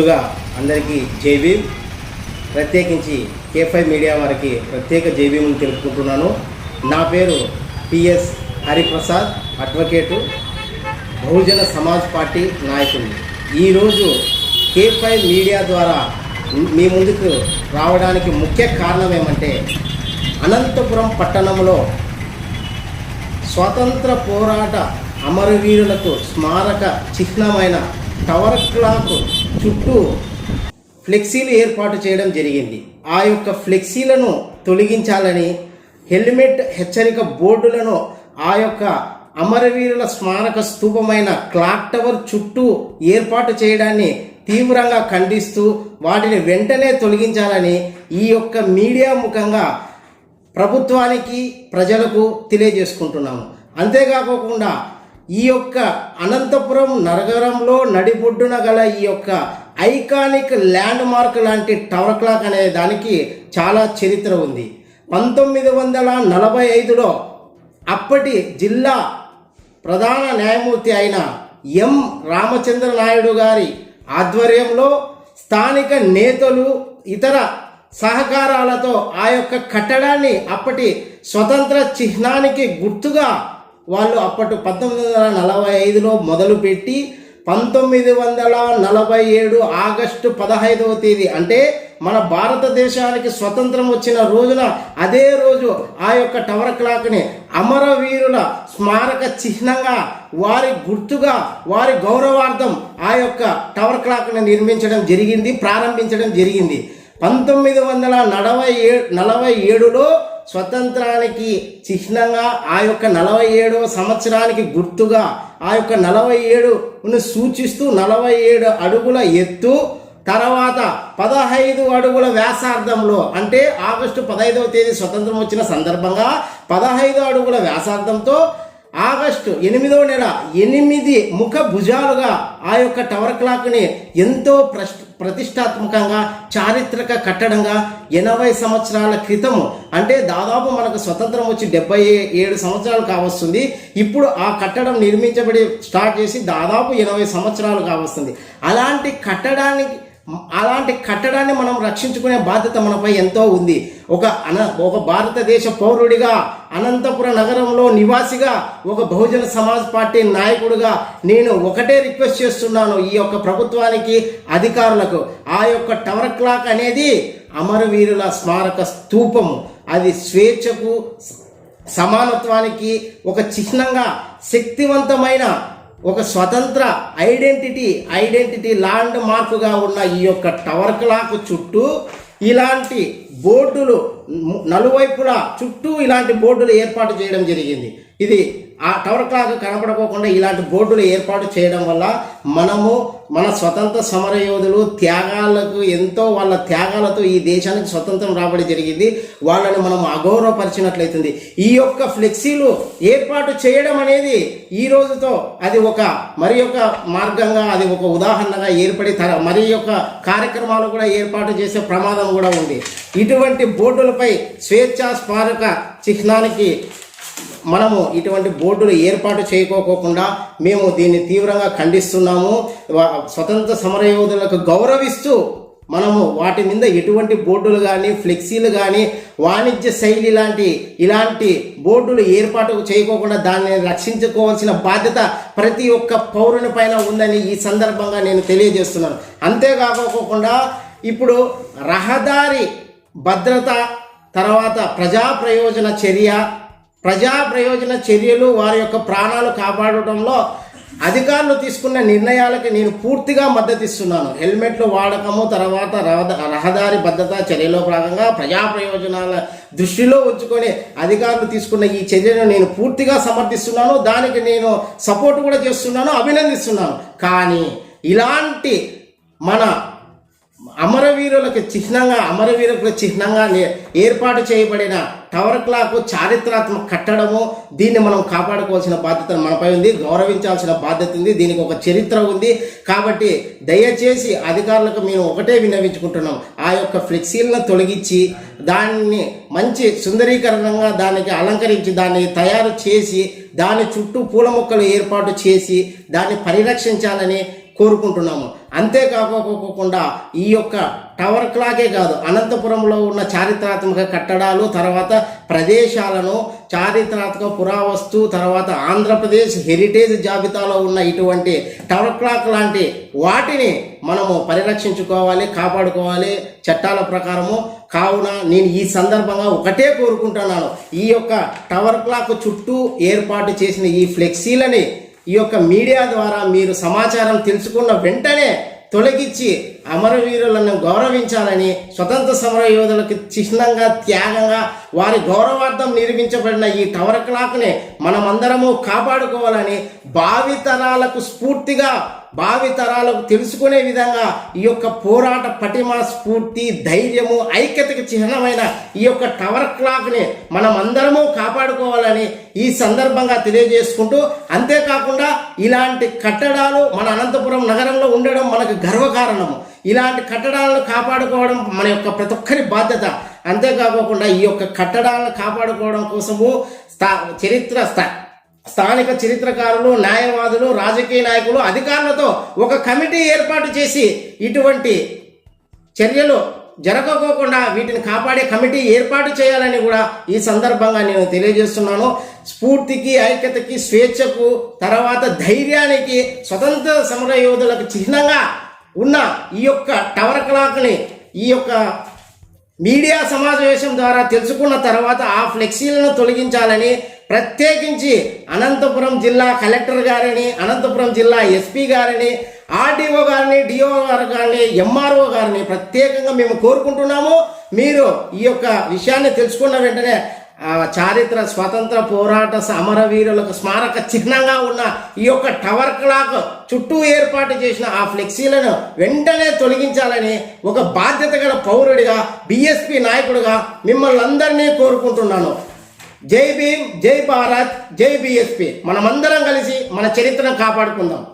ముందుగా అందరికీ జైభీమ్ ప్రత్యేకించి కే ఫైవ్ మీడియా వారికి ప్రత్యేక జైభీములు తెలుపుకుంటున్నాను. నా పేరు PS Hariprasad advocate Bahujan Samaj party నాయకుడు ఈరోజు కే ఫైవ్ మీడియా ద్వారా మీ ముందుకు రావడానికి ముఖ్య కారణం ఏమంటే అనంతపురం పట్టణంలో స్వాతంత్ర పోరాట అమరవీరులకు స్మారక చిహ్నమైన టవర్ క్లాక్ చుట్టూ ఫ్లెక్సీలు ఏర్పాటు చేయడం జరిగింది. ఆ యొక్క ఫ్లెక్సీలను తొలగించాలని హెల్మెట్ హెచ్చరిక బోర్డులను ఆ యొక్క అమరవీరుల స్మారక స్తూపమైన క్లాక్ టవర్ చుట్టూ ఏర్పాటు చేయడాన్ని తీవ్రంగా ఖండిస్తూ వాటిని వెంటనే తొలగించాలని ఈ యొక్క మీడియా ముఖంగా ప్రభుత్వానికి ప్రజలకు తెలియజేసుకుంటున్నాము. అంతేకాకుండా ఈ యొక్క అనంతపురం నగరంలో నడిబొడ్డున గల ఈ యొక్క ఐకానిక్ ల్యాండ్ మార్క్ లాంటి టవర్ క్లాక్ అనే దానికి చాలా చరిత్ర ఉంది. పంతొమ్మిది వందల నలభై ఐదులో అప్పటి జిల్లా ప్రధాన న్యాయమూర్తి అయిన ఎం. రామచంద్ర నాయుడు గారి ఆధ్వర్యంలో స్థానిక నేతలు ఇతర సహకారాలతో ఆ యొక్క కట్టడాన్ని అప్పటి స్వతంత్ర చిహ్నానికి గుర్తుగా వాళ్ళు అప్పటి పంతొమ్మిది వందల నలభై ఐదులో మొదలుపెట్టి పంతొమ్మిది వందల నలభై ఏడు ఆగస్టు పదహైదవ తేదీ. అంటే మన భారతదేశానికి స్వతంత్రం వచ్చిన రోజున అదే రోజు ఆ యొక్క టవర్ క్లాక్ని అమరవీరుల స్మారక చిహ్నంగా వారి గుర్తుగా వారి గౌరవార్థం ఆ యొక్క టవర్ క్లాక్ని నిర్మించడం జరిగింది ప్రారంభించడం జరిగింది. పంతొమ్మిది వందల నలభై ఏ నలభై ఏడులో స్వతంత్రానికి చిహ్నంగా ఆ యొక్క నలభై ఏడవ సంవత్సరానికి గుర్తుగా ఆ యొక్క నలభై ఏడును సూచిస్తూ నలభై ఏడు అడుగుల ఎత్తు తర్వాత పదహైదు అడుగుల వ్యాసార్థంలో అంటే ఆగస్టు పదహైదవ తేదీ స్వతంత్రం వచ్చిన సందర్భంగా పదహైదు అడుగుల వ్యాసార్థంతో ఆగస్టు ఎనిమిదవ నెల ఎనిమిది ముఖ భుజాలుగా ఆ యొక్క టవర్ క్లాక్ని ఎంతో ప్రశ్ ప్రతిష్టాత్మకంగా చారిత్రక కట్టడంగా ఎనభై సంవత్సరాల క్రితము అంటే దాదాపు మనకు స్వతంత్రం వచ్చి డెబ్బై ఏడు సంవత్సరాలు కావస్తుంది. ఇప్పుడు ఆ కట్టడం నిర్మించబడి స్టార్ట్ చేసి దాదాపు ఎనభై సంవత్సరాలు కావస్తుంది. అలాంటి కట్టడానికి అలాంటి కట్టడాన్ని మనం రక్షించుకునే బాధ్యత మనపై ఎంతో ఉంది. ఒక అన ఒక భారతదేశ పౌరుడిగా అనంతపుర నగరంలో నివాసిగా ఒక బహుజన సమాజ్ పార్టీ నాయకుడిగా నేను ఒకటే రిక్వెస్ట్ చేస్తున్నాను ఈ యొక్క ప్రభుత్వానికి అధికారులకు. ఆ యొక్క టవర్ క్లాక్ అనేది అమరవీరుల స్మారక స్తూపము అది స్వేచ్ఛకు సమానత్వానికి ఒక చిహ్నంగా శక్తివంతమైన ఒక స్వతంత్ర ఐడెంటిటీ ఐడెంటిటీ ల్యాండ్ మార్క్గా ఉన్న ఈ యొక్క టవర్ క్లాక్ చుట్టూ ఇలాంటి బోర్డులు నలువైపులా చుట్టూ ఇలాంటి బోర్డులు ఏర్పాటు చేయడం జరిగింది. ఇది ఆ టవర్ క్లాక్ కనపడకోకుండా ఇలాంటి బోర్డులు ఏర్పాటు చేయడం వల్ల మనము మన స్వతంత్ర సమర యోధులు త్యాగాలకు ఎంతో వాళ్ళ త్యాగాలతో ఈ దేశానికి స్వతంత్రం రాబడి జరిగింది. వాళ్ళని మనం అగౌరవపరిచినట్లయితుంది. ఈ యొక్క ఫ్లెక్సీలు ఏర్పాటు చేయడం అనేది ఈ రోజుతో అది ఒక మరి యొక్క మార్గంగా అది ఒక ఉదాహరణగా ఏర్పడి తర మరి యొక్క కార్యక్రమాలు కూడా ఏర్పాటు చేసే ప్రమాదం కూడా ఉంది. ఇటువంటి బోర్డులపై స్వేచ్ఛా స్మారక చిహ్నానికి మనము ఇటువంటి బోర్డులు ఏర్పాటు చేయకోకుండా మేము దీన్ని తీవ్రంగా ఖండిస్తున్నాము. స్వతంత్ర సమరయోధులకు గౌరవిస్తూ మనము వాటి మీద ఎటువంటి బోర్డులు కానీ ఫ్లెక్సీలు కానీ వాణిజ్య శైలి లాంటి ఇలాంటి బోర్డులు ఏర్పాటు చేయకోకుండా దాన్ని రక్షించుకోవాల్సిన బాధ్యత ప్రతి ఒక్క పౌరుని పైన ఉందని ఈ సందర్భంగా నేను తెలియజేస్తున్నాను. అంతేకాకోకుండా ఇప్పుడు రహదారి భద్రత తర్వాత ప్రజా ప్రయోజన చర్య ప్రజా ప్రయోజన చర్యలు వారి యొక్క ప్రాణాలు కాపాడటంలో అధికారులు తీసుకున్న నిర్ణయాలకి నేను పూర్తిగా మద్దతు ఇస్తున్నాను హెల్మెట్లు వాడకము తర్వాత రహద- రహదారి భద్రతా చర్యలో భాగంగా ప్రజా ప్రయోజనాల దృష్టిలో ఉంచుకొని అధికారులు తీసుకున్న ఈ చర్యను నేను పూర్తిగా సమర్థిస్తున్నాను. దానికి నేను సపోర్ట్ కూడా చేస్తున్నాను అభినందిస్తున్నాను. కానీ ఇలాంటి మన అమరవీరులకు చిహ్నంగా అమరవీరులకు చిహ్నంగా ఏర్పాటు చేయబడిన టవర్ క్లాక్ చారిత్రాత్మక కట్టడము దీన్ని మనం కాపాడుకోవాల్సిన బాధ్యత మనపై ఉంది గౌరవించాల్సిన బాధ్యత ఉంది దీనికి ఒక చరిత్ర ఉంది. కాబట్టి దయచేసి అధికారులకు మేము ఒకటే విన్నవించుకుంటున్నాం. ఆ యొక్క ఫ్లెక్సీలను తొలగించి దాన్ని మంచి సుందరీకరణంగా దానికి అలంకరించి దాన్ని తయారు చేసి దాని చుట్టూ పూల మొక్కలు ఏర్పాటు చేసి దాన్ని పరిరక్షించాలని కోరుకుంటున్నాము. అంతేకాకోకుండా ఈ యొక్క టవర్ క్లాకే కాదు అనంతపురంలో ఉన్న చారిత్రాత్మక కట్టడాలు తర్వాత ప్రదేశాలను చారిత్రాత్మక పురావస్తు తర్వాత ఆంధ్రప్రదేశ్ హెరిటేజ్ జాబితాలో ఉన్న ఇటువంటి టవర్ క్లాక్ లాంటి వాటిని మనము పరిరక్షించుకోవాలి కాపాడుకోవాలి చట్టాల ప్రకారము. కావున నేను ఈ సందర్భంగా ఒకటే కోరుకుంటున్నాను. ఈ యొక్క టవర్ క్లాక్ చుట్టూ ఏర్పాటు చేసిన ఈ ఫ్లెక్సీలని ఈ యొక్క మీడియా ద్వారా మీరు సమాచారం తెలుసుకున్న వెంటనే తొలగించి అమరవీరులను గౌరవించాలని స్వతంత్ర సమర యోధులకు చిహ్నంగా త్యాగంగా వారి గౌరవార్థం నిర్మించబడిన ఈ టవర్ క్లాక్ని మనమందరము కాపాడుకోవాలని భావితరాలకు స్ఫూర్తిగా భావితరాలకు తెలుసుకునే విధంగా ఈ యొక్క పోరాట పటిమ స్ఫూర్తి ధైర్యము ఐక్యతకు చిహ్నమైన ఈ యొక్క టవర్ క్లాక్ని మనం అందరము కాపాడుకోవాలని ఈ సందర్భంగా తెలియజేసుకుంటూ అంతేకాకుండా ఇలాంటి కట్టడాలు మన అనంతపురం నగరంలో ఉండడం మనకు గర్వకారణము. ఇలాంటి కట్టడాలను కాపాడుకోవడం మన యొక్క ప్రతి ఒక్కరి బాధ్యత. అంతేకాకుండా ఈ యొక్క కట్టడాలను కాపాడుకోవడం కోసము స్థా చరిత్ర స్థా స్థానిక చరిత్రకారులు న్యాయవాదులు రాజకీయ నాయకులు అధికారులతో ఒక కమిటీ ఏర్పాటు చేసి ఇటువంటి చర్యలు జరగకోకుండా వీటిని కాపాడే కమిటీ ఏర్పాటు చేయాలని కూడా ఈ సందర్భంగా నేను తెలియజేస్తున్నాను. స్ఫూర్తికి ఐక్యతకి స్వేచ్ఛకు తర్వాత ధైర్యానికి స్వతంత్ర సమర యోధులకు చిహ్నంగా ఉన్న ఈ యొక్క టవర్ క్లాక్ని ఈ యొక్క మీడియా సమావేశం ద్వారా తెలుసుకున్న తర్వాత ఆ ఫ్లెక్సీలను తొలగించాలని ప్రత్యేకించి అనంతపురం జిల్లా కలెక్టర్ గారిని అనంతపురం జిల్లా ఎస్పీ గారిని ఆర్డీఓ గారిని డిఓ గారు గారిని ఎంఆర్ఓ గారిని ప్రత్యేకంగా మేము కోరుకుంటున్నాము. మీరు ఈ యొక్క విషయాన్ని తెలుసుకున్న వెంటనే చారిత్ర స్వతంత్ర పోరాట సమరవీరులకు స్మారక చిహ్నంగా ఉన్న ఈ యొక్క టవర్ క్లాక్ చుట్టూ ఏర్పాటు చేసిన ఆ ఫ్లెక్సీలను వెంటనే తొలగించాలని ఒక బాధ్యత గల పౌరుడిగా బిఎస్పి నాయకుడిగా మిమ్మల్ని అందరినీ కోరుకుంటున్నాను. జై భీమ్ జై భారత్ జై బిఎస్పి మనమందరం కలిసి మన చరిత్రను కాపాడుకుందాం.